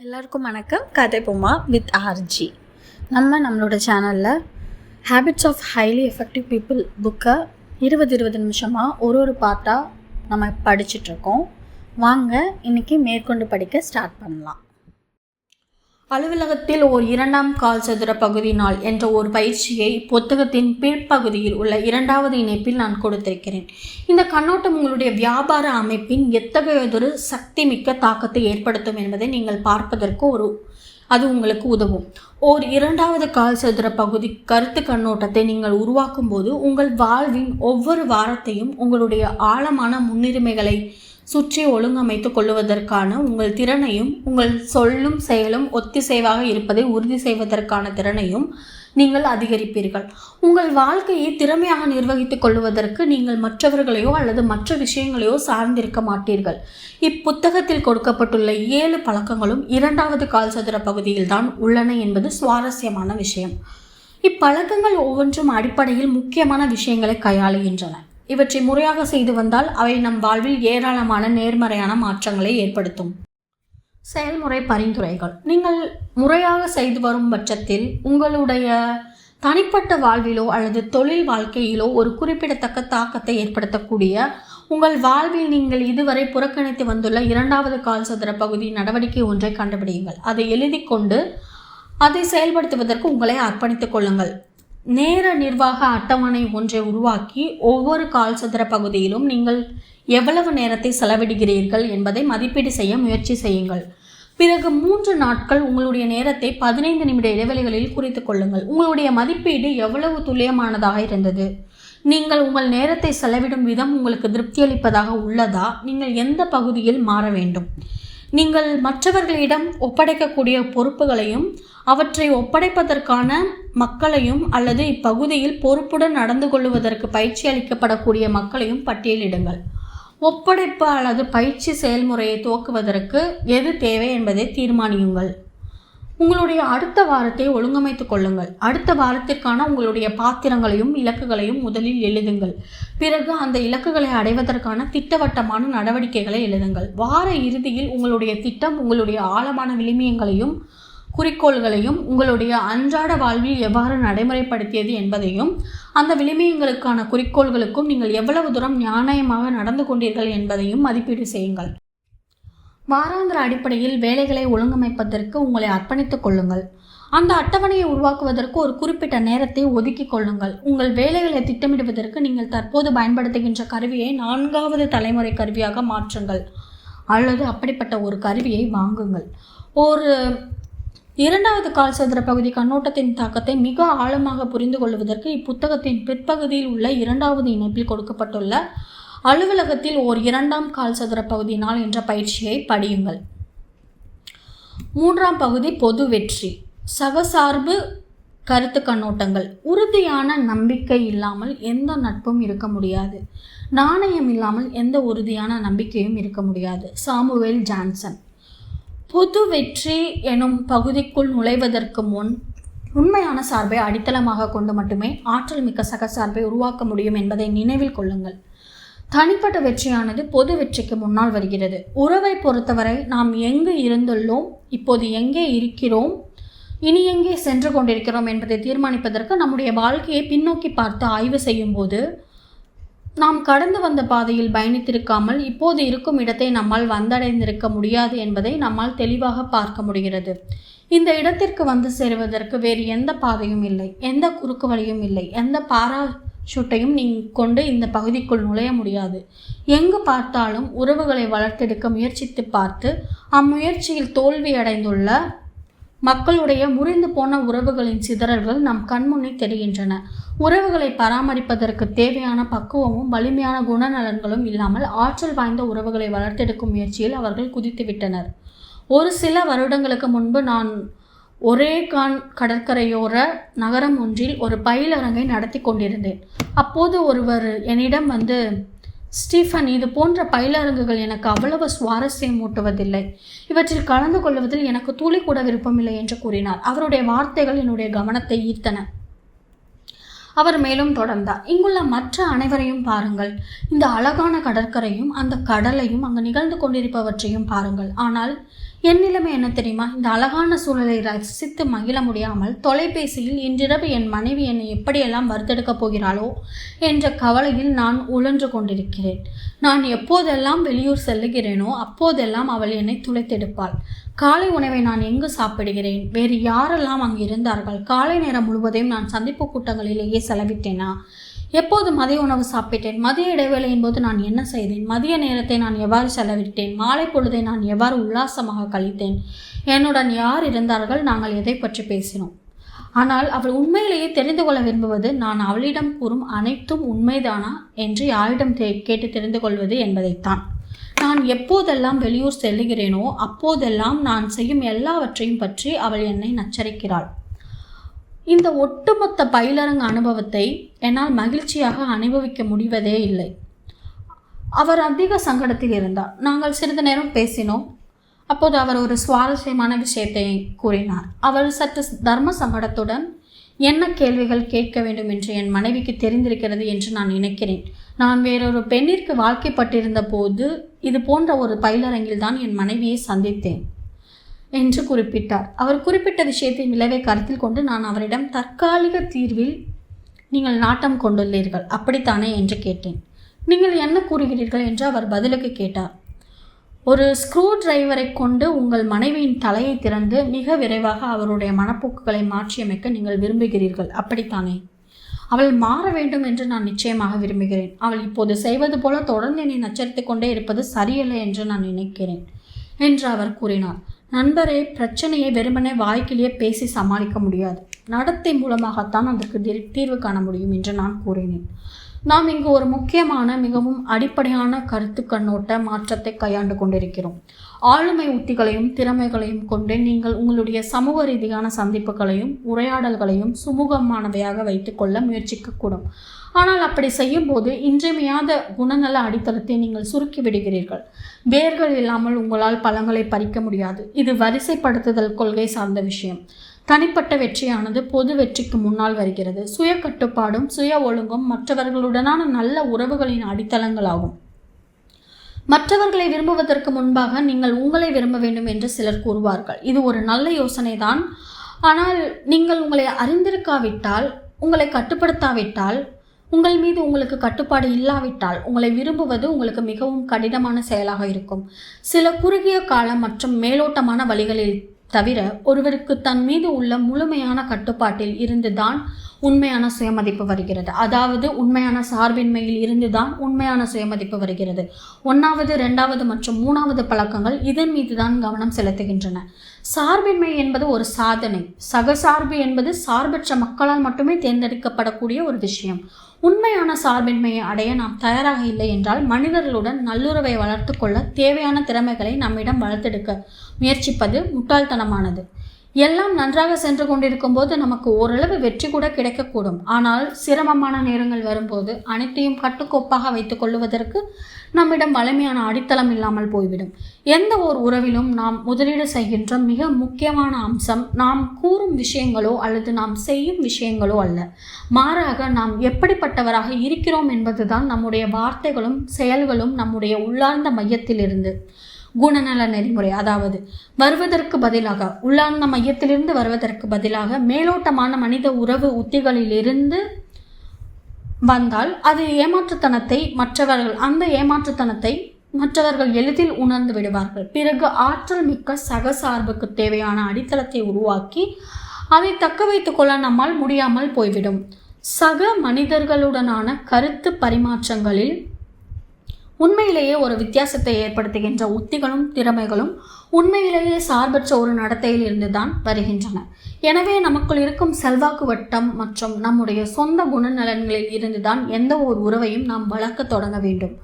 எல்லாருக்கும் வணக்கம். கதை பொம்மா வித் ஆர்ஜி நம்ம நம்மளோட சேனலில் habits of highly effective people புக்கை இருபது இருபது நிமிஷமாக ஒரு ஒரு பாட்டாக நம்ம படிச்சிட்ருக்கோம் வாங்க இன்னைக்கு மேற்கொண்டு படிக்க ஸ்டார்ட் பண்ணலாம். அலுவலகத்தில் ஓர் இரண்டாம் கால் சதுர பகுதி நாள் என்ற ஒரு பயிற்சியை புத்தகத்தின் பிற்பகுதியில் உள்ள இரண்டாவது இணைப்பில் நான் கொடுத்திருக்கிறேன். இந்த கண்ணோட்டம் உங்களுடைய வியாபார அமைப்பின் எத்தகையதொரு சக்தி மிக்க தாக்கத்தை ஏற்படுத்தும் என்பதை நீங்கள் பார்ப்பதற்கு ஒரு அது உங்களுக்கு உதவும். ஓர் இரண்டாவது கால் சதுர பகுதி கருத்து கண்ணோட்டத்தை நீங்கள் உருவாக்கும் போது உங்கள் வாழ்வின் ஒவ்வொரு வாரத்தையும் உங்களுடைய ஆழமான முன்னுரிமைகளை சுற்றி ஒழுங்கமைத்து கொள்ளுவதற்கான உங்கள் திறனையும் உங்கள் சொல்லும் செயலும் ஒத்திசைவாக இருப்பதை உறுதி செய்வதற்கான திறனையும் நீங்கள் அதிகரிப்பீர்கள். உங்கள் வாழ்க்கையை திறமையாக நிர்வகித்துக் கொள்வதற்கு நீங்கள் மற்றவர்களையோ அல்லது மற்ற விஷயங்களையோ சார்ந்திருக்க மாட்டீர்கள். இப்புத்தகத்தில் கொடுக்கப்பட்டுள்ள ஏழு பழக்கங்களும் இரண்டாவது கால் பகுதியில் பகுதியில்தான் உள்ளன என்பது சுவாரஸ்யமான விஷயம். இப்பழக்கங்கள் ஒவ்வொன்றும் அடிப்படையில் முக்கியமான விஷயங்களை கையாளுகின்றன. இவற்றை முறையாக செய்து வந்தால் அவை நம் வாழ்வில் ஏராளமான நேர்மறையான மாற்றங்களை ஏற்படுத்தும். செயல்முறை பரிந்துரைகள். நீங்கள் முறையாக செய்து வரும் பட்சத்தில் உங்களுடைய தனிப்பட்ட வாழ்விலோ அல்லது தொழில் வாழ்க்கையிலோ ஒரு குறிப்பிடத்தக்க தாக்கத்தை ஏற்படுத்தக்கூடிய உங்கள் வாழ்வில் நீங்கள் இதுவரை புறக்கணித்து வந்துள்ள இரண்டாவது கால் சதுர பகுதி நடவடிக்கை ஒன்றை கண்டுபிடியுங்கள். அதை எழுதி கொண்டு அதை செயல்படுத்துவதற்கு உங்களை அர்ப்பணித்துக் கொள்ளுங்கள். நேர நிர்வாக அட்டவணை ஒன்றை உருவாக்கி ஒவ்வொரு கால் சதுர பகுதியிலும் நீங்கள் எவ்வளவு நேரத்தை செலவிடுகிறீர்கள் என்பதை மதிப்பீடு செய்ய முயற்சி செய்யுங்கள். பிறகு மூன்று நாட்கள் உங்களுடைய நேரத்தை பதினைந்து நிமிட இடைவெளிகளில் குறித்து கொள்ளுங்கள். உங்களுடைய மதிப்பீடு எவ்வளவு துல்லியமானதாக இருந்தது? நீங்கள் உங்கள் நேரத்தை செலவிடும் விதம் உங்களுக்கு திருப்தியளிப்பதாக உள்ளதா? நீங்கள் எந்த பகுதியில் மாற வேண்டும்? நீங்கள் மற்றவர்களிடம் ஒப்படைக்கக்கூடிய பொறுப்புகளையும் அவற்றை ஒப்படைப்பதற்கான மக்களையும் அல்லது இப்பகுதியில் பொறுப்புடன் நடந்து கொள்வதற்கு பயிற்சி அளிக்கப்படக்கூடிய மக்களையும் பட்டியலிடுங்கள். ஒப்படைப்பு அல்லது பயிற்சி செயல்முறையை துவக்குவதற்கு எது தேவை என்பதை தீர்மானியுங்கள். உங்களுடைய அடுத்த வாரத்தை ஒழுங்கமைத்துக் கொள்ளுங்கள். அடுத்த வாரத்திற்கான உங்களுடைய பாத்திரங்களையும் இலக்குகளையும் முதலில் எழுதுங்கள். பிறகு அந்த இலக்குகளை அடைவதற்கான திட்டவட்டமான நடவடிக்கைகளை எழுதுங்கள். வார இறுதியில் உங்களுடைய திட்டம் உங்களுடைய ஆழமான விளிமியங்களையும் குறிக்கோள்களையும் உங்களுடைய அன்றாட வாழ்வில் எவ்வாறு நடைமுறைப்படுத்தியது என்பதையும் அந்த விளிமியங்களுக்கான குறிக்கோள்களுக்கும் நீங்கள் எவ்வளவு தூரம் நியாயமாக நடந்து கொண்டீர்கள் என்பதையும் மதிப்பீடு செய்யுங்கள். வாராந்திர அடிப்படையில் வேலைகளை ஒழுங்கமைப்பதற்கு உங்களை அர்ப்பணித்துக் கொள்ளுங்கள். அந்த அட்டவணையை உருவாக்குவதற்கு ஒரு குறிப்பிட்ட நேரத்தை ஒதுக்கிக் கொள்ளுங்கள். உங்கள் வேலைகளை திட்டமிடுவதற்கு நீங்கள் தற்போது பயன்படுத்துகின்ற கருவியை நான்காவது தலைமுறை கருவியாக மாற்றுங்கள். அல்லது அப்படிப்பட்ட ஒரு கருவியை வாங்குங்கள். ஒரு இரண்டாவது கால் சதுர பகுதி கண்ணோட்டத்தின் தாக்கத்தை மிக ஆழமாக புரிந்து கொள்வதற்கு இப்புத்தகத்தின் பிற்பகுதியில் உள்ள இரண்டாவது இணைப்பில் கொடுக்கப்பட்டுள்ள அலுவலகத்தில் ஓர் இரண்டாம் கால் சதுர பகுதி நாள் என்ற பயிற்சியை படியுங்கள். மூன்றாம் பகுதி பொது வெற்றி. சகசார்பு கருத்து கண்ணோட்டங்கள். உறுதியான நம்பிக்கை இல்லாமல் எந்த நட்பும் இருக்க முடியாது. நாணயம் இல்லாமல் எந்த உறுதியான நம்பிக்கையும் இருக்க முடியாது. Samuel Johnson. புது வெற்றி எனும் பகுதிக்குள் நுழைவதற்கு முன் உண்மையான சார்பை அடித்தளமாக கொண்டு மட்டுமே ஆற்றல் மிக்க சகசார்பை உருவாக்க முடியும் என்பதை நினைவில் கொள்ளுங்கள். தனிப்பட்ட வெற்றியானது பொது வெற்றிக்கு முன்னால் வருகிறது. உறவை பொறுத்தவரை நாம் எங்கு இருந்துள்ளோம் இப்போது எங்கே இருக்கிறோம் இனி எங்கே சென்று கொண்டிருக்கிறோம் என்பதை தீர்மானிப்பதற்கு நம்முடைய வாழ்க்கையை பின்னோக்கி பார்த்து ஆய்வு செய்யும்போது நாம் கடந்து வந்த பாதையில் பயணித்திருக்காமல் இப்போது இருக்கும் இடத்தை நம்மால் வந்தடைந்திருக்க முடியாது என்பதை நம்மால் தெளிவாக பார்க்க முடிகிறது. இந்த இடத்திற்கு வந்து சேருவதற்கு வேறு எந்த பாதையும் இல்லை. எந்த குறுக்கு வழியும் இல்லை. எந்த பாராஷூட்டையும் நீங்கள் கொண்டு இந்த பகுதிக்குள் நுழைய முடியாது. எங்கு பார்த்தாலும் உறவுகளை வளர்த்தெடுக்க முயற்சித்து பார்த்து அம்முயற்சியில் தோல்வி அடைந்துள்ள மக்களுடைய முறிந்து போன உறவுகளின் சிதறல்கள் நம் கண்முன்னே தெரிகின்றன. உறவுகளை பராமரிப்பதற்கு தேவையான பக்குவமும் வலிமையான குணநலன்களும் இல்லாமல் ஆற்றல் வாய்ந்த உறவுகளை வளர்த்தெடுக்கும் முயற்சியில் அவர்கள் குதித்துவிட்டனர். ஒரு சில வருடங்களுக்கு முன்பு நான் ஒரே கான் கடற்கரையோர நகரம் ஒன்றில் ஒரு பயிலரங்கை நடத்தி கொண்டிருந்தேன். அப்போது ஒருவர் என்னிடம் வந்து ஸ்டீஃபன் இது போன்ற பயிலரங்குகள் எனக்கு அவ்வளவு சுவாரஸ்யம் ஊட்டுவதில்லை. இவற்றில் கலந்து கொள்வதில் எனக்கு துளி கூட விருப்பமில்லை என்று கூறினார். அவருடைய வார்த்தைகள் என்னுடைய கவனத்தை ஈர்த்தன. அவர் மேலும் தொடர்ந்தார். இங்குள்ள மற்ற அனைவரையும் பாருங்கள். இந்த அழகான கடற்கரையும் அந்த கடலையும் அங்கு நிகழ்ந்து கொண்டிருப்பவற்றையும் பாருங்கள். ஆனால் என் நிலைமை என்ன தெரியுமா? இந்த அழகான சூழலை ரசித்து மகிழ முடியாமல் தொலைபேசியில் இன்றிரவு என் மனைவி என்னை எப்படியெல்லாம் வறுத்தெடுக்கப் போகிறாளோ என்ற கவலையில் நான் உழன்று கொண்டிருக்கிறேன். நான் எப்போதெல்லாம் வெளியூர் செல்லுகிறேனோ அப்போதெல்லாம் அவள் என்னை துளைத்தெடுப்பாள். காலை உணவை நான் எங்கு சாப்பிடுகிறேன்? வேறு யாரெல்லாம் அங்கு இருந்தார்கள் காலை நேரம் முழுவதையும் நான் சந்திப்பு கூட்டங்களிலேயே செலவிட்டேனா? எப்போது மதிய உணவு சாப்பிட்டேன்? மதிய இடைவேளையின் போது நான் என்ன செய்தேன்? மதிய நேரத்தை நான் எவ்வாறு செலவிட்டேன்? மாலை பொழுதை நான் எவ்வாறு உல்லாசமாக கழித்தேன்? என்னுடன் யார் இருந்தார்கள்? நாங்கள் எதை பற்றி பேசினோம்? ஆனால் அவள் உண்மையிலேயே தெரிந்து கொள்ள விரும்புவது நான் அவளிடம் கூறும் அனைத்தும் உண்மைதானா என்று யாரிடம் தே- கேட்டு தெரிந்து கொள்வது என்பதைத்தான். நான் எப்போதெல்லாம் வெளியூர் செல்லுகிறேனோ அப்போதெல்லாம் நான் செய்யும் எல்லாவற்றையும் பற்றி அவள் என்னை நச்சரிக்கிறாள். இந்த ஒட்டுமொத்த பயிலரங்க அனுபவத்தை என்னால் மகிழ்ச்சியாக அனுபவிக்க முடிவதே இல்லை. அவர் அதிக சங்கடத்தில் இருந்தார். நாங்கள் சிறிது நேரம் பேசினோம். அப்போது அவர் ஒரு சுவாரஸ்யமான விஷயத்தை கூறினார். அவர் சற்று தர்ம சங்கடத்துடன் என்ன கேள்விகள் கேட்க வேண்டும் என்று என் மனைவிக்கு தெரிந்திருக்கிறது என்று நான் நினைக்கிறேன். நான் வேறொரு பெண்ணிற்கு வாழ்க்கைப்பட்டிருந்த போது இது போன்ற ஒரு பயிலரங்கில் தான் என் மனைவியை சந்தித்தேன். என்று குறிப்பிட்டார். அவர் குறிப்பிட்ட விஷயத்தின் விளைவை கருத்தில் கொண்டு நான் அவரிடம் தற்காலிக தீர்வில் நீங்கள் நாட்டம் கொண்டுள்ளீர்கள். அப்படித்தானே? என்று கேட்டேன். நீங்கள் என்ன கூறுகிறீர்கள்? என்று அவர் பதிலுக்கு கேட்டார். ஒரு ஸ்க்ரூ டிரைவரை கொண்டு உங்கள் மனைவியின் தலையை திறந்து மிக விரைவாக அவருடைய மனப்போக்குகளை மாற்றியமைக்க நீங்கள் விரும்புகிறீர்கள். அப்படித்தானே? அவள் மாற வேண்டும் என்று நான் நிச்சயமாக விரும்புகிறேன். அவள் இப்போது செய்வது போல தொடர்ந்து என்னை நச்சரித்து கொண்டே இருப்பது சரியில்லை என்று நான் நினைக்கிறேன் என்று அவர் கூறினார். நண்பரே பிரச்சனையை வெறுமனே வாய்க்கிலேயே பேசி சமாளிக்க முடியாது. நடத்தை மூலமாகத்தான் அதற்கு தீர்வு காண முடியும் என்று நான் கூறினேன். நாம் இங்கு ஒரு முக்கியமான மிகவும் அடிப்படையான கருத்து கண்ணோட்ட மாற்றத்தை கையாண்டு கொண்டிருக்கிறோம். ஆளுமை உத்திகளையும் திறமைகளையும் கொண்டு நீங்கள் உங்களுடைய சமூக ரீதியான சந்திப்புகளையும் உரையாடல்களையும் சுமூகமானவையாக வைத்துக்கொள்ள முயற்சிக்கக்கூடும். ஆனால் அப்படி செய்யும்போது இன்றியமையாத குணநல அடித்தளத்தை நீங்கள் சுருக்கி விடுகிறீர்கள். வேர்கள் இல்லாமல் உங்களால் பழங்களை பறிக்க முடியாது. இது வரிசைப்படுத்துதல் கொள்கை சார்ந்த விஷயம். தனிப்பட்ட வெற்றியானது பொது வெற்றிக்கு முன்னால் வருகிறது. சுய கட்டுப்பாடும் சுய ஒழுங்கும் மற்றவர்களுடனான நல்ல உறவுகளின் அடித்தளங்களாகும். மற்றவர்களை விரும்புவதற்கு முன்பாக நீங்கள் உங்களை விரும்ப வேண்டும் என்று சிலர் கூறுவார்கள். இது ஒரு நல்ல யோசனை தான் ஆனால் நீங்கள் உங்களை அறிந்திருக்காவிட்டால் உங்களை கட்டுப்படுத்தாவிட்டால் உங்கள் மீது உங்களுக்கு கட்டுப்பாடு இல்லாவிட்டால் உங்களை விரும்புவது உங்களுக்கு மிகவும் கடினமான செயலாக இருக்கும். சில குறுகிய காலம் மற்றும் மேலோட்டமான வழிகளில் தவிர ஒருவருக்கு தன் மீது உள்ள முழுமையான கட்டுப்பாட்டில் இருந்துதான் உண்மையான சுயமதிப்பு வருகிறது. அதாவது உண்மையான சார்பின்மையில் இருந்துதான் உண்மையான சுயமதிப்பு வருகிறது. ஒன்றாவது ரெண்டாவது மற்றும் மூணாவது பழக்கங்கள் இதன் மீதுதான் கவனம் செலுத்துகின்றன. சார்பின்மை என்பது ஒரு சாதனை. சகசார்பு என்பது சார்பற்ற மக்களால் மட்டுமே தேர்ந்தெடுக்கப்படக்கூடிய ஒரு விஷயம். உண்மையான சார்பின்மையை அடைய நாம் தயாராக இல்லை என்றால் மனிதர்களுடன் நல்லுறவை வளர்த்து கொள்ள தேவையான திறமைகளை நம்மிடம் வளர்த்தெடுக்க முயற்சிப்பது முட்டாள்தனமானது. எல்லாம் நன்றாக சென்று கொண்டிருக்கும் போது நமக்கு ஓரளவு வெற்றி கூட கிடைக்கக்கூடும். ஆனால் சிரமமான நேரங்கள் வரும்போது அனைத்தையும் கட்டுக்கோப்பாக வைத்துக் கொள்ளுவதற்கு நம்மிடம் வலிமையான அடித்தளம் இல்லாமல் போய்விடும். எந்த ஒரு உறவிலும் நாம் முதலீடு செய்கின்ற மிக முக்கியமான அம்சம் நாம் கூறும் விஷயங்களோ அல்லது நாம் செய்யும் விஷயங்களோ அல்ல. மாறாக நாம் எப்படிப்பட்டவராக இருக்கிறோம் என்பதுதான் நம்முடைய வார்த்தைகளும் செயல்களும் நம்முடைய உள்ளார்ந்த மையத்திலிருந்து குணநல நெறிமுறை. அதாவது வருவதற்கு பதிலாக உள்ளார்ந்த மையத்திலிருந்து வருவதற்கு பதிலாக மேலோட்டமான மனித உறவு உத்திகளிலிருந்து வந்தால் அது ஏமாற்றுத்தனத்தை மற்றவர்கள் அந்த ஏமாற்றுத்தனத்தை மற்றவர்கள் எளிதில் உணர்ந்து விடுவார்கள். பிறகு ஆற்றல் மிக்க சகசார்புக்கு தேவையான அடித்தளத்தை உருவாக்கி அதை தக்க வைத்துக் கொள்ள நம்மால் முடியாமல் போய்விடும். சக மனிதர்களுடனான கருத்து பரிமாற்றங்களில் உண்மையிலேயே ஒரு வித்தியாசத்தை ஏற்படுத்துகின்ற உத்திகளும் திறமைகளும் உண்மையிலேயே சார்பற்ற ஒரு நடத்தையில் இருந்துதான் வருகின்றன. எனவே நமக்குள் இருக்கும் செல்வாக்கு வட்டம் மற்றும் நம்முடைய சொந்த குணநலன்களில் இருந்துதான் எந்த ஒரு உறவையும் நாம் வளர்க்க தொடங்க வேண்டும்.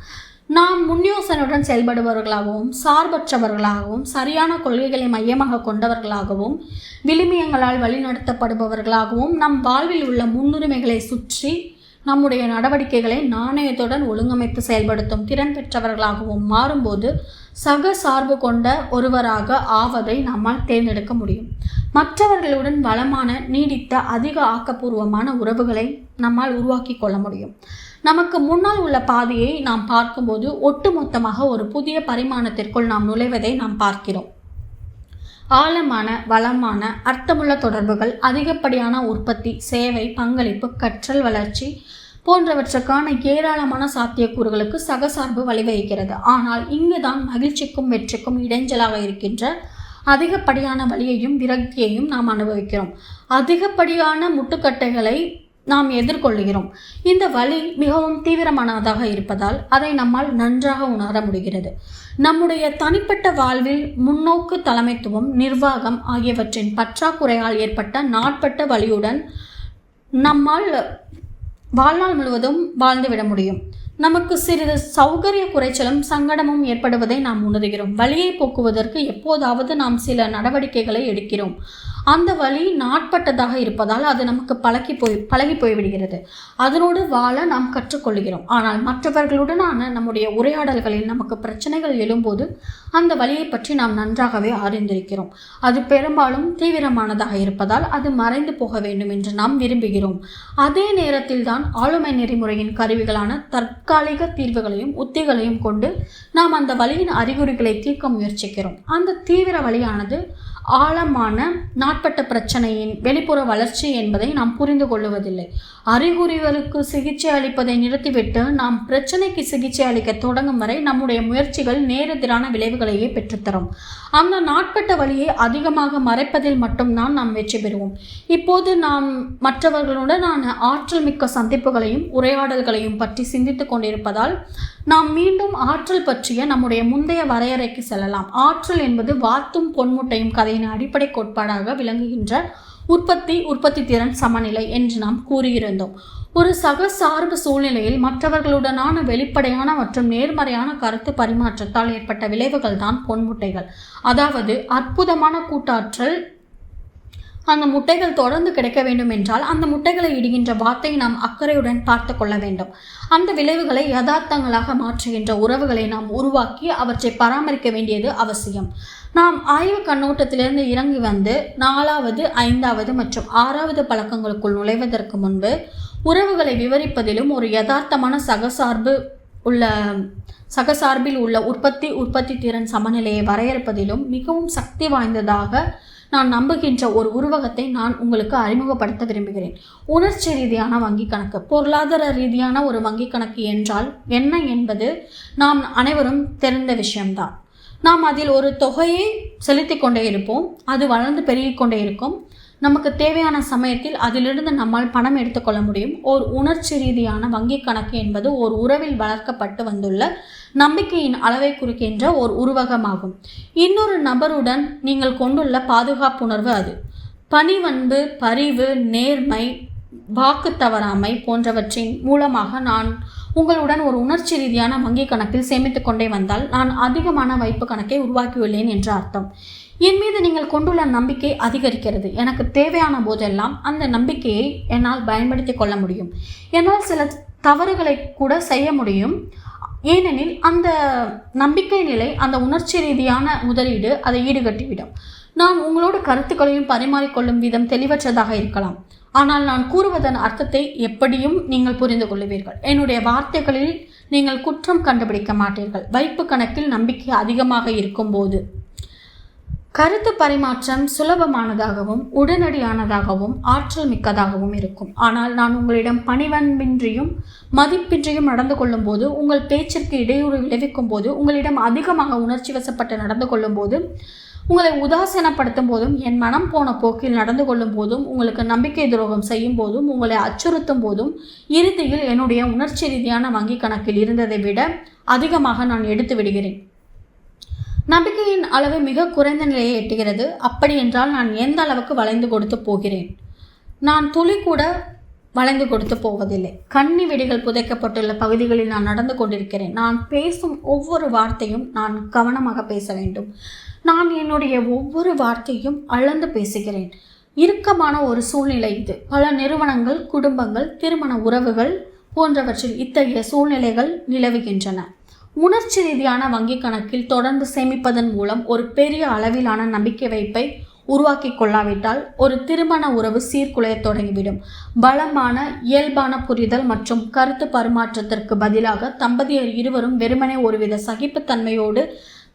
நாம் முன்யோசனையுடன் செயல்படுபவர்களாகவும் சார்பற்றவர்களாகவும் சரியான கொள்கைகளை மையமாக கொண்டவர்களாகவும் விளிமியங்களால் வழிநடத்தப்படுபவர்களாகவும் நம் வாழ்வில் உள்ள முன்னுரிமைகளை சுற்றி நம்முடைய நடவடிக்கைகளை நாணயத்துடன் ஒழுங்கமைத்து செயல்படுத்தும் திறன் பெற்றவர்களாகவும் மாறும்போது சக சார்பு கொண்ட ஒருவராக ஆவதை நம்மால் தேர்ந்தெடுக்க முடியும். மற்றவர்களுடன் வளமான நீடித்த அதிக ஆக்கப்பூர்வமான உறவுகளை நம்மால் உருவாக்கி கொள்ள முடியும். நமக்கு முன்னால் உள்ள பாதையை நாம் பார்க்கும்போது ஒட்டுமொத்தமாக ஒரு புதிய பரிமாணத்திற்குள் நாம் நுழைவதை நாம் பார்க்கிறோம். ஆழமான வளமான அர்த்தமுள்ள தொடர்புகள் அதிகப்படியான உற்பத்தி சேவை பங்களிப்பு கற்றல் வளர்ச்சி போன்றவற்றுக்கான ஏராளமான சாத்தியக்கூறுகளுக்கு சகசார்பு வழிவகுக்கிறது. ஆனால் இங்குதான் மகிழ்ச்சிக்கும் வெற்றிக்கும் இடைஞ்சலாக இருக்கின்ற அதிகப்படியான வலியையும் விரக்தியையும் நாம் அனுபவிக்கிறோம். அதிகப்படியான முட்டுக்கட்டைகளை நாம் எதிர்கொள்கிறோம் இந்த வலி மிகவும் தீவிரமானதாக இருப்பதால் அதை நம்மால் நன்றாக உணர முடிகிறது. நம்முடைய தனிப்பட்ட வாழ்வில் முன்னோக்கு தலைமைத்துவம் நிர்வாகம் ஆகியவற்றின் பற்றாக்குறையால் ஏற்பட்ட நாட்பட்ட வலியுடன் நம்மால் வாழ்நாள் முழுவதும் வாழ்ந்துவிட முடியும். நமக்கு சிறிது சௌகரிய குறைச்சலும் சங்கடமும் ஏற்படுவதை நாம் உணர்கிறோம். வழியை போக்குவதற்கு எப்போதாவது நாம் சில நடவடிக்கைகளை எடுக்கிறோம். அந்த வழி நாட்பட்டதாக இருப்பதால் அது நமக்கு பழகி போய் பழகி போய்விடுகிறது. அதனோடு வாழ நாம் கற்றுக்கொள்கிறோம். ஆனால் மற்றவர்களுடனான நம்முடைய உரையாடல்களில் நமக்கு பிரச்சனைகள் எழும்போது அந்த வழியை பற்றி நாம் நன்றாகவே அறிந்திருக்கிறோம். அது பெரும்பாலும் தீவிரமானதாக இருப்பதால் அது மறைந்து போக வேண்டும் என்று நாம் விரும்புகிறோம். அதே நேரத்தில் தான் ஆளுமை நெறிமுறையின் கருவிகளான தற்காலிக தீர்வுகளையும் உத்திகளையும் கொண்டு நாம் அந்த வழியின் அறிகுறிகளை தீர்க்க முயற்சிக்கிறோம். அந்த தீவிர வலியானது ஆழமான நாட்பட்ட பிரச்சனையின் வெளிப்புற வளர்ச்சி என்பதை நாம் புரிந்து கொள்ளுவதில்லை. அறிகுறிகளுக்கு சிகிச்சை அளிப்பதை நிறுத்திவிட்டு நாம் பிரச்சனைக்கு சிகிச்சை அளிக்க தொடங்கும் வரை நம்முடைய முயற்சிகள் நேரெதிரான விளைவுகளையே பெற்றுத்தரும். அந்த நாட்பட்ட வழியை அதிகமாக மறைப்பதில் மட்டும்தான் நாம் வெற்றி பெறுவோம். இப்போது நாம் மற்றவர்களுடனான ஆற்றல் மிக்க சந்திப்புகளையும் உரையாடல்களையும் பற்றி சிந்தித்துக் கொண்டிருப்பதால் நாம் மீண்டும் ஆற்றல் பற்றிய நம்முடைய முந்தைய வரையறைக்கு செல்லலாம். ஆற்றல் என்பது வாத்தும் பொன்முட்டையும் கதையின் அடிப்படை கோட்பாடாக விளங்குகின்ற உற்பத்தி உற்பத்தி திறன் சமநிலை என்று நாம் கூறியிருந்தோம். ஒரு சக சார்பு சூழ்நிலையில் மற்றவர்களுடனான வெளிப்படையான மற்றும் நேர்மறையான கருத்து பரிமாற்றத்தால் ஏற்பட்ட விளைவுகள் தான் பொன்முட்டைகள். அதாவது அற்புதமான கூட்டாற்றல் அந்த முட்டைகள் தொடர்ந்து கிடைக்க வேண்டும் என்றால் அந்த முட்டைகளை இடுகின்ற வார்த்தை நாம் அக்கறையுடன் பார்த்து கொள்ள வேண்டும். அந்த விளைவுகளை யதார்த்தங்களாக மாற்றுகின்ற உறவுகளை நாம் உருவாக்கி அவற்றை பராமரிக்க வேண்டியது அவசியம். நாம் ஆய்வு கண்ணோட்டத்திலிருந்து இறங்கி வந்து நாலாவது ஐந்தாவது மற்றும் ஆறாவது பழக்கங்களுக்குள் நுழைவதற்கு முன்பு உறவுகளை விவரிப்பதிலும் ஒரு யதார்த்தமான சகசார்பு உள்ள சகசார்பில் உள்ள உற்பத்தி உற்பத்தி திறன் சமநிலையை வரையறுப்பதிலும் மிகவும் சக்தி வாய்ந்ததாக நான் நம்புகின்ற ஒரு உருவகத்தை நான் உங்களுக்கு அறிமுகப்படுத்த விரும்புகிறேன். உணர்ச்சி ரீதியான வங்கி கணக்கு. பொருளாதார ரீதியான ஒரு வங்கி கணக்கு என்றால் என்ன என்பது நாம் அனைவரும் தெரிந்த விஷயம்தான். நாம் அதில் ஒரு தொகையை செலுத்தி கொண்டே இருப்போம். அது வளர்ந்து பெருகி கொண்டே இருக்கும். நமக்கு தேவையான சமயத்தில் அதிலிருந்து நம்மால் பணம் எடுத்துக்கொள்ள முடியும். ஓர் உணர்ச்சி ரீதியான வங்கி கணக்கு என்பது ஒரு உறவில் வளர்க்கப்பட்டு வந்துள்ள நம்பிக்கையின் அளவை குறிக்கின்ற ஓர் உருவகமாகும். இன்னொரு நபருடன் நீங்கள் கொண்டுள்ள பாதுகாப்புணர்வு அது. பணிவன்பு பரிவு நேர்மை வாக்கு தவறாமை போன்றவற்றின் மூலமாக நான் உங்களுடன் ஒரு உணர்ச்சி ரீதியான வங்கி கணக்கில் சேமித்து கொண்டே வந்தால் நான் அதிகமான வைப்பு கணக்கை உருவாக்கியுள்ளேன் என்று அர்த்தம். என் மீது நீங்கள் கொண்டுள்ள நம்பிக்கை அதிகரிக்கிறது. எனக்கு தேவையான போதெல்லாம் அந்த நம்பிக்கையை என்னால் பயன்படுத்தி கொள்ள முடியும். என்னால் சில தவறுகளை கூட செய்ய முடியும். ஏனெனில் அந்த நம்பிக்கை நிலை அந்த உணர்ச்சி ரீதியான முதலீடு அதை ஈடுகட்டிவிடும். நான் உங்களோட கருத்துக்களையும் பரிமாறிக்கொள்ளும் விதம் தெளிவற்றதாக இருக்கலாம். ஆனால் நான் கூறுவதன் அர்த்தத்தை எப்படியும் நீங்கள் புரிந்து கொள்ளுவீர்கள். என்னுடைய வார்த்தைகளில் நீங்கள் குற்றம் கண்டுபிடிக்க மாட்டீர்கள். வைப்பு கணக்கில் நம்பிக்கை அதிகமாக இருக்கும்போது. கருத்து பரிமாற்றம் சுலபமானதாகவும் உடனடியானதாகவும் ஆற்றல் மிக்கதாகவும் இருக்கும். ஆனால் நான் உங்களிடம் பணிவன்பின்றியும் மதிப்பின்றியும் நடந்து கொள்ளும்போது உங்கள் பேச்சிற்கு இடையூறு விளைவிக்கும் போது உங்களிடம் அதிகமாக உணர்ச்சி வசப்பட்டு நடந்து கொள்ளும்போது உங்களை உதாசீனப்படுத்தும் போதும் என் மனம் போன போக்கில் நடந்து கொள்ளும் போதும் உங்களுக்கு நம்பிக்கை துரோகம் செய்யும் போதும் உங்களை அச்சுறுத்தும் போதும் இறுதியில் என்னுடைய உணர்ச்சி ரீதியான வங்கி கணக்கில் இருந்ததை விட அதிகமாக நான் எடுத்து விடுகிறேன். நம்பிக்கையின் அளவு மிக குறைந்த நிலையை எட்டுகிறது. அப்படி என்றால் நான் எந்த அளவுக்கு வளைந்து கொடுத்து போகிறேன்? நான் துளி கூட வளைந்து கொடுத்து போவதில்லை. கண்ணி வெடிகள் புதைக்கப்பட்டுள்ள பகுதிகளில் நான் நடந்து கொண்டிருக்கிறேன். நான் பேசும் ஒவ்வொரு வார்த்தையும் நான் கவனமாக பேச வேண்டும். நான் என்னுடைய ஒவ்வொரு வார்த்தையும் அளந்து பேசுகிறேன். இறுக்கமான ஒரு சூழ்நிலை இது. பல நிறுவனங்கள் குடும்பங்கள் திருமண உறவுகள் போன்றவற்றில் இத்தகைய சூழ்நிலைகள் நிலவுகின்றன. உணர்ச்சி ரீதியான வங்கிக் கணக்கில் தொடர்ந்து சேமிப்பதன் மூலம் ஒரு பெரிய அளவிலான நம்பிக்கை வைப்பை உருவாக்கி கொள்ளாவிட்டால் ஒரு திருமண உறவு சீர்குலைய தொடங்கிவிடும். பலமான இயல்பான புரிதல் மற்றும் கருத்து பரிமாற்றத்திற்கு பதிலாக தம்பதியர் இருவரும் வெறுமனே ஒருவித சகிப்புத்தன்மையோடு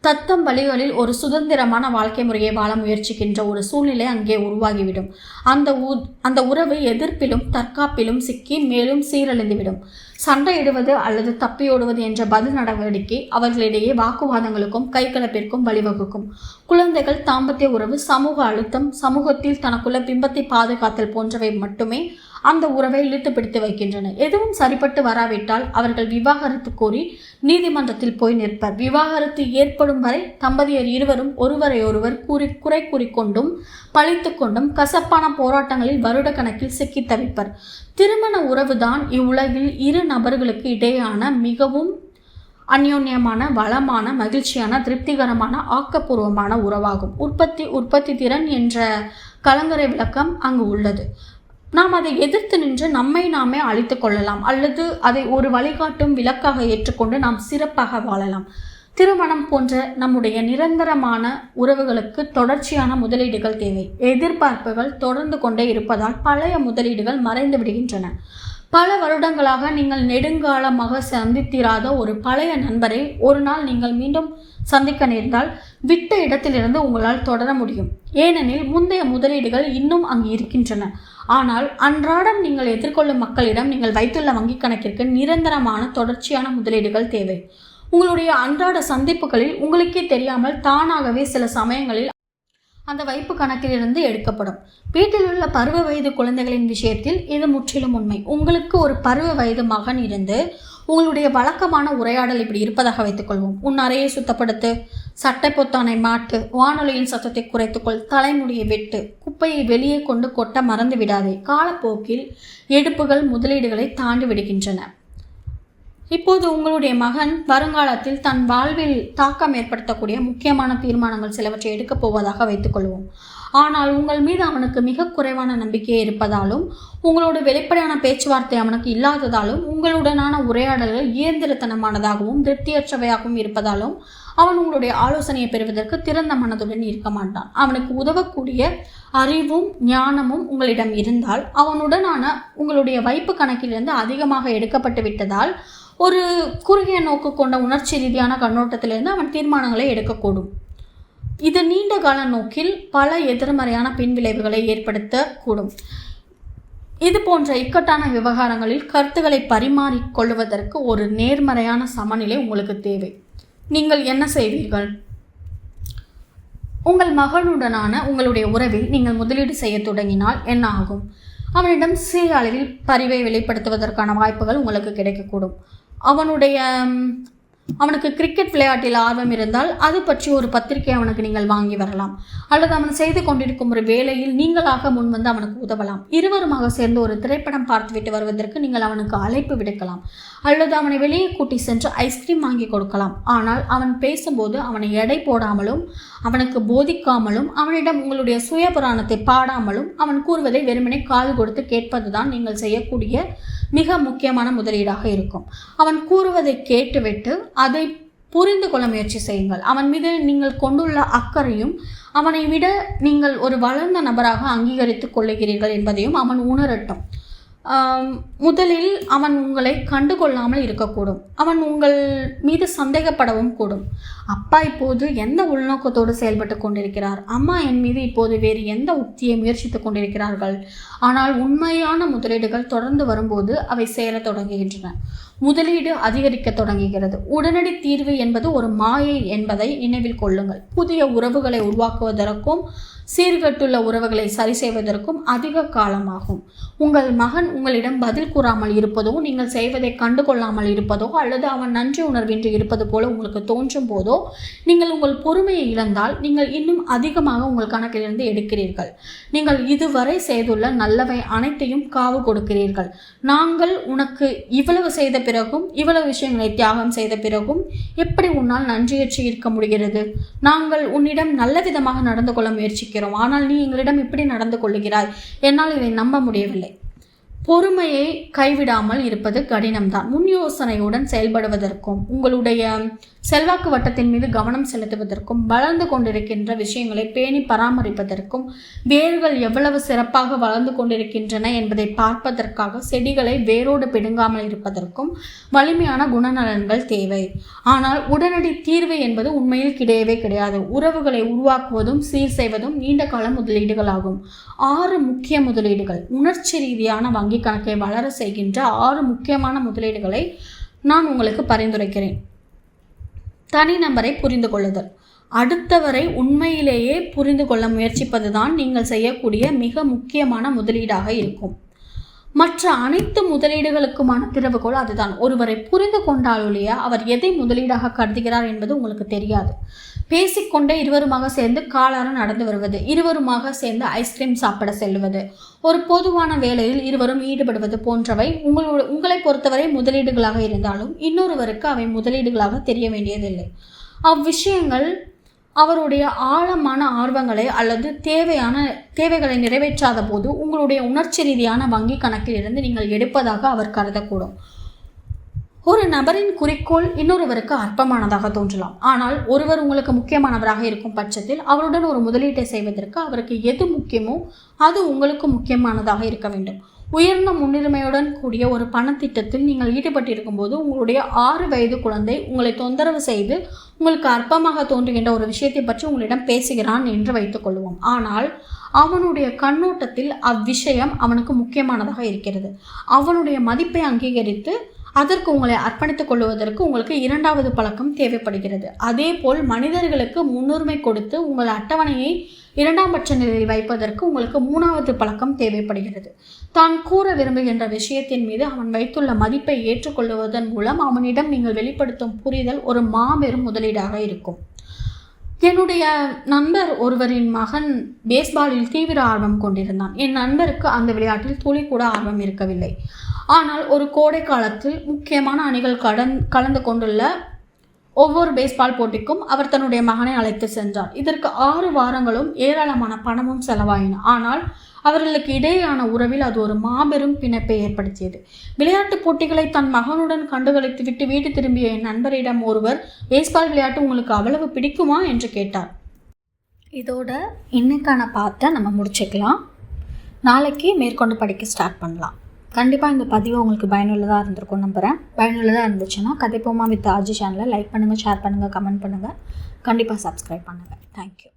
தத்தம் வழிகளில் ஒரு சுதந்திரமான வாழ்க்கை முறையை வாழ முயற்சிக்கின்ற ஒரு சூழ்நிலை அங்கே உருவாகிவிடும். அந்த ஊ அந்த உறவு எதிர்ப்பிலும் தற்காப்பிலும் சிக்கி மேலும் சீரழிந்துவிடும். சண்டையிடுவது அல்லது தப்பியோடுவது என்ற பதில் நடவடிக்கை அவர்களிடையே வாக்குவாதங்களுக்கும் கைகலப்பிற்கும் வழிவகுக்கும். குழந்தைகள் தாம்பத்திய உறவு சமூக அழுத்தம் சமூகத்தில் தனக்குள்ள பிம்பத்தை பாதுகாத்தல் போன்றவை மட்டுமே அந்த உறவை இழுத்து பிடித்து வைக்கின்றன. எதுவும் சரிப்பட்டு வராவிட்டால் அவர்கள் விவாகரத்து கோரி நீதிமன்றத்தில் போய் நிற்பர். விவாகரத்து ஏற்படும் வரை தம்பதியர் இருவரும் ஒருவரை ஒருவர் கூறி குறை கூறிக்கொண்டும் பழித்து கொண்டும் கசப்பான போராட்டங்களில் வருட கணக்கில் சிக்கி தவிப்பர். திருமண உறவுதான் இவ்வுலகில் இரு நபர்களுக்கு இடையேயான மிகவும் அந்யோன்யமான வளமான மகிழ்ச்சியான திருப்திகரமான ஆக்கப்பூர்வமான உறவாகும். உற்பத்தி உற்பத்தி திறன் என்ற கலங்கரை விளக்கம் அங்கு உள்ளது. நாம் அதை எதிர்த்து நின்று நம்மை நாமே அழித்து கொள்ளலாம். அல்லது அதை ஒரு வழிகாட்டும் விளக்காக ஏற்றுக்கொண்டு நாம் சிறப்பாக வாழலாம். திருமணம் போன்ற நம்முடைய நிரந்தரமான உறவுகளுக்கு தொடர்ச்சியான முதலீடுகள் தேவை. எதிர்பார்ப்புகள் தொடர்ந்து கொண்டே இருப்பதால் பழைய முதலீடுகள் மறைந்து விடுகின்றன. பல வருடங்களாக நீங்கள் நெடுங்காலமாக சந்தித்திராத ஒரு பழைய நண்பரை ஒரு நாள் நீங்கள் மீண்டும் சந்திக்க நேர்ந்தால் விட்ட இடத்திலிருந்து உங்களால் தொடர முடியும். ஏனெனில் முந்தைய முதலீடுகள் இன்னும் அங்கு இருக்கின்றன. ஆனால் அன்றாடம் நீங்கள் எதிர்கொள்ளும் மக்களிடம் நீங்கள் வைத்துள்ள வங்கிக் கணக்கிற்கு நிரந்தரமான தொடர்ச்சியான முதலீடுகள் தேவை. உங்களுடைய அன்றாட சந்திப்புகளில் உங்களுக்கே தெரியாமல் தானாகவே சில சமயங்களில் அந்த வைப்பு கணக்கிலிருந்து எடுக்கப்படும். வீட்டில் உள்ள பருவ வயது குழந்தைகளின் விஷயத்தில் இது முற்றிலும் உண்மை. உங்களுக்கு ஒரு பருவ வயது மகன் இருந்து உங்களுடைய வழக்கமான உரையாடல் இப்படி இருப்பதாக வைத்துக்கொள்வோம் உன் அறையை சுத்தப்படுத்து. சட்டை பொத்தானை மாட்டு வானொலியின் சத்தத்தை குறைத்துக்கொள் தலைமுடியை வெட்டு குப்பையை வெளியே கொண்டு கொட்ட மறந்து விடாதே. காலப்போக்கில் எடுப்புகள் முதலீடுகளை தாண்டி விடுகின்றன. இப்போது உங்களுடைய மகன் வருங்காலத்தில் தன் வாழ்வில் தாக்கம் ஏற்படுத்தக்கூடிய முக்கியமான தீர்மானங்கள் சிலவற்றை எடுக்கப் போவதாக வைத்துக்கொள்வோம் ஆனால் உங்கள் மீது அவனுக்கு மிக குறைவான நம்பிக்கை இருப்பதாலும் உங்களோட வெளிப்படையான பேச்சுவார்த்தை அவனுக்கு இல்லாததாலும் உங்களுடனான உரையாடல்கள் இயந்திரத்தனமானதாகவும் திருப்தியற்றவையாகவும் இருப்பதாலும் அவன் உங்களுடைய ஆலோசனையை பெறுவதற்கு திறந்த மனதுடன் இருக்க மாட்டான். அவனுக்கு உதவக்கூடிய அறிவும் ஞானமும் உங்களிடம் இருந்தால் அவனுடனான உங்களுடைய வைப்பு கணக்கிலிருந்து அதிகமாக எடுக்கப்பட்டு விட்டதால் ஒரு குறுகிய நோக்கு கொண்ட உணர்ச்சி ரீதியான கண்ணோட்டத்திலிருந்து அவன் தீர்மானங்களை எடுக்கக்கூடும். இது நீண்ட கால நோக்கில் பல எதிர்மறையான பின்விளைவுகளை ஏற்படுத்தக்கூடும். இது போன்ற இக்கட்டான விவகாரங்களில் கருத்துக்களை பரிமாறிக்கொள்வதற்கு ஒரு நேர்மறையான சமநிலை உங்களுக்கு தேவை. நீங்கள் என்ன செய்வீர்கள்? உங்கள் மகனுடனான உங்களுடைய உறவில் நீங்கள் முதலீடு செய்ய தொடங்கினால் என்ன ஆகும்? அவனிடம் சிறிய அளவில் பரிவை வெளிப்படுத்துவதற்கான வாய்ப்புகள் உங்களுக்கு கிடைக்கக்கூடும். அவனுடைய அவனுக்கு கிரிக்கெட் விளையாட்டில் ஆர்வம் இருந்தால் அது பற்றி ஒரு பத்திரிகை அவனுக்கு நீங்கள் வாங்கி வரலாம். அல்லது அவன் செய்து கொண்டிருக்கும் ஒரு வேலையில் நீங்களாக முன்வந்து அவனுக்கு உதவலாம். இருவருமாக சேர்ந்து ஒரு திரைப்படம் பார்த்துவிட்டு வருவதற்கு நீங்கள் அவனுக்கு அழைப்பு விடுக்கலாம். அல்லது அவனை வெளியே கூட்டி சென்று ஐஸ்கிரீம் வாங்கி கொடுக்கலாம். ஆனால் அவன் பேசும்போது அவனை எடை போடாமலும் அவனுக்கு போதிக்காமலும் அவனிடம் உங்களுடைய சுயபுராணத்தை பாடாமலும் அவன் கூறுவதை வெறுமனே காது கொடுத்து கேட்பதுதான் நீங்கள் செய்யக்கூடிய மிக முக்கியமான முதலீடாக இருக்கும். அவன் கூறுவதை கேட்டுவிட்டு அதை புரிந்து கொள்ள முயற்சி செய்யுங்கள். அவன் மீது நீங்கள் கொண்டுள்ள அக்கறையும் அவனை விட நீங்கள் ஒரு வளர்ந்த நபராக அங்கீகரித்துக் கொள்ளுகிறீர்கள் என்பதையும் அவன் உணரட்டும். முதலில் அவன் உங்களை கண்டுகொள்ளாமல் இருக்கக்கூடும். அவன் உங்கள் மீது சந்தேகப்படவும் கூடும். அப்பா இப்போது எந்த உள்நோக்கத்தோடு செயல்பட்டு கொண்டிருக்கிறார்? அம்மா என் மீது இப்போது வேறு எந்த உத்தியை முயற்சித்துக் கொண்டிருக்கிறார்கள்? ஆனால் உண்மையான முதலீடுகள் தொடர்ந்து வரும்போது அவை சேர தொடங்குகின்றன. முதலீடு அதிகரிக்க தொடங்குகிறது. உடனடி தீர்வு என்பது ஒரு மாயை என்பதை நினைவில் கொள்ளுங்கள். புதிய உறவுகளை உருவாக்குவதற்கும் சீர்கட்டுள்ள உறவுகளை சரி செய்வதற்கும் அதிக காலமாகும். உங்கள் மகன் உங்களிடம் பதில் கூறாமல் இருப்பதோ நீங்கள் செய்வதை கண்டுகொள்ளாமல் இருப்பதோ அல்லது அவன் நன்றி உணர்வின்றி இருப்பது போல உங்களுக்கு தோன்றும் போதோ நீங்கள் உங்கள் பொறுமையை இழந்தால் நீங்கள் இன்னும் அதிகமாக உங்கள் கணக்கிலிருந்து எடுக்கிறீர்கள். நீங்கள் இதுவரை செய்துள்ள நல்லவை அனைத்தையும் காவு கொடுக்கிறீர்கள். நாங்கள் உனக்கு இவ்வளவு செய்த பிறகும் இவ்வளவு விஷயங்களை தியாகம் செய்த பிறகும் எப்படி உன்னால் நன்றியற்றி இருக்க முடிகிறது? நாங்கள் உன்னிடம் நல்ல விதமாக நடந்து கொள்ள முயற்சிக்கிறோம். ஆனால் நீ எங்களிடம் இப்படி நடந்து கொள்ளுகிறாய். என்னால் இதை நம்ப முடியவில்லை. பொறுமையை கைவிடாமல் இருப்பது கடினம்தான். முன் யோசனையுடன் செயல்படுவதற்கும் உங்களுடைய செல்வாக்கு வட்டத்தின் மீது கவனம் செலுத்துவதற்கும் வளர்ந்து கொண்டிருக்கின்ற விஷயங்களை பேணி பராமரிப்பதற்கும் வேர்கள் எவ்வளவு சிறப்பாக வளர்ந்து கொண்டிருக்கின்றன என்பதை பார்ப்பதற்காக செடிகளை வேரோடு பிடுங்காமல் இருப்பதற்கும் வலிமையான குணநலன்கள் தேவை. ஆனால் உடனடி தீர்வு என்பது உண்மையில் கிடையவே கிடையாது. உறவுகளை உருவாக்குவதும் சீர் செய்வதும் நீண்ட கால முதலீடுகளாகும். ஆறு முக்கிய முதலீடுகள். உணர்ச்சி ரீதியான வங்கி கணக்கை வளர செய்கின்ற ஆறு முக்கியமான முதலீடுகளை நான் உங்களுக்கு பரிந்துரைக்கிறேன். தனிநபரை புரிந்து கொள்ளுதல். அடுத்தவரை உண்மையிலேயே புரிந்து கொள்ள முயற்சிப்பது தான் நீங்கள் செய்யக்கூடிய மிக முக்கியமான முதலீடாக இருக்கும். மற்ற அனைத்து முதலீடுகளுக்குமான திறவுகோள் அதுதான். ஒருவரை புரிந்து கொண்டாலொழிய அவர் எதை முதலீடாக கருதுகிறார் என்பது உங்களுக்கு தெரியாது. பேசிக்கொண்டே இருவருமாக சேர்ந்து காலார நடந்து வருவது இருவருமாக சேர்ந்து ஐஸ்கிரீம் சாப்பிட செல்வது. ஒரு பொதுவான வேலையில் இருவரும் ஈடுபடுவது போன்றவை உங்களோட உங்களை பொறுத்தவரை முதலீடுகளாக இருந்தாலும் இன்னொருவருக்கு அவை முதலீடுகளாக தெரிய வேண்டியதில்லை. அவ்விஷயங்கள் அவருடைய ஆழமான ஆர்வங்களை அல்லது தேவையான தேவைகளை நிறைவேற்றாத போது உங்களுடைய உணர்ச்சி ரீதியான வங்கி கணக்கிலிருந்து நீங்கள் எடுப்பதாக அவர் கருதக்கூடும். ஒரு நபரின் குறிக்கோள் இன்னொருவருக்கு அற்பமானதாக தோன்றலாம். ஆனால் ஒருவர் உங்களுக்கு முக்கியமானவராக இருக்கும் பட்சத்தில் அவருடன் ஒரு முதலீட்டை செய்வதற்கு அவருக்கு எது முக்கியமோ அது உங்களுக்கு முக்கியமானதாக இருக்க வேண்டும். உயர்ந்த முன்னுரிமையுடன் கூடிய ஒரு பணத்திட்டத்தில் நீங்கள் ஈடுபட்டிருக்கும் போது உங்களுடைய ஆறு வயது குழந்தை உங்களை தொந்தரவு செய்து உங்களுக்கு அற்பமாக தோன்றுகின்ற ஒரு விஷயத்தை பற்றி உங்களிடம் பேசுகிறான் என்று வைத்துக்கொள்வோம் ஆனால் அவனுடைய கண்ணோட்டத்தில் அவ்விஷயம் அவனுக்கு முக்கியமானதாக இருக்கிறது. அவனுடைய மதிப்பை அங்கீகரித்து அதற்கு உங்களை அர்ப்பணித்துக் கொள்வதற்கு உங்களுக்கு இரண்டாவது பழக்கம் தேவைப்படுகிறது. அதே போல் மனிதர்களுக்கு முன்னுரிமை கொடுத்து உங்கள் அட்டவணையை இரண்டாம் பட்ச நிலையில் வைப்பதற்கு உங்களுக்கு மூணாவது பழக்கம் தேவைப்படுகிறது. தான் கூற விரும்புகின்ற விஷயத்தின் மீது அவன் வைத்துள்ள மதிப்பை ஏற்றுக்கொள்வதன் மூலம் அவனிடம் நீங்கள் வெளிப்படுத்தும் புரிதல் ஒரு மாபெரும் முதலீடாக இருக்கும். என்னுடைய நண்பர் ஒருவரின் மகன் பேஸ்பாலில் தீவிர ஆர்வம் கொண்டிருந்தான். என் நண்பருக்கு அந்த விளையாட்டில் துளி கூட ஆர்வம் இருக்கவில்லை. ஆனால் ஒரு கோடை காலத்தில் முக்கியமான அணிகள் கடன் கலந்து கொண்டுள்ள ஒவ்வொரு பேஸ்பால் போட்டிக்கும் அவர் தன்னுடைய மகனை அழைத்து சென்றார். இதற்கு ஆறு வாரங்களும் ஏராளமான பணமும் செலவாயின. ஆனால் அவர்களுக்கு இடையேயான உறவில் அது ஒரு மாபெரும் பிணைப்பை ஏற்படுத்தியது. விளையாட்டுப் போட்டிகளை தன் மகனுடன் கண்டுகளித்து விட்டு வீடு திரும்பிய என் நண்பரிடம் ஒருவர் பேஸ்பால் விளையாட்டு உங்களுக்கு அவ்வளவு பிடிக்குமா? என்று கேட்டார். இதோட இன்னைக்கான பாட்டை நம்ம முடிச்சுக்கலாம். நாளைக்கு மேற்கொண்டு படிக்க ஸ்டார்ட் பண்ணலாம். கண்டிப்பாக இந்த பதிவு உங்களுக்கு பயனுள்ளதாக இருந்திருக்கும் நம்புகிறேன் பயனுள்ளதாக இருந்துச்சுன்னா கதைப்போமா வித் ஆஜி சேனலை லைக் பண்ணுங்கள் ஷேர் பண்ணுங்கள் கமெண்ட் பண்ணுங்கள் கண்டிப்பாக சப்ஸ்கிரைப் பண்ணுங்கள் தேங்க்யூ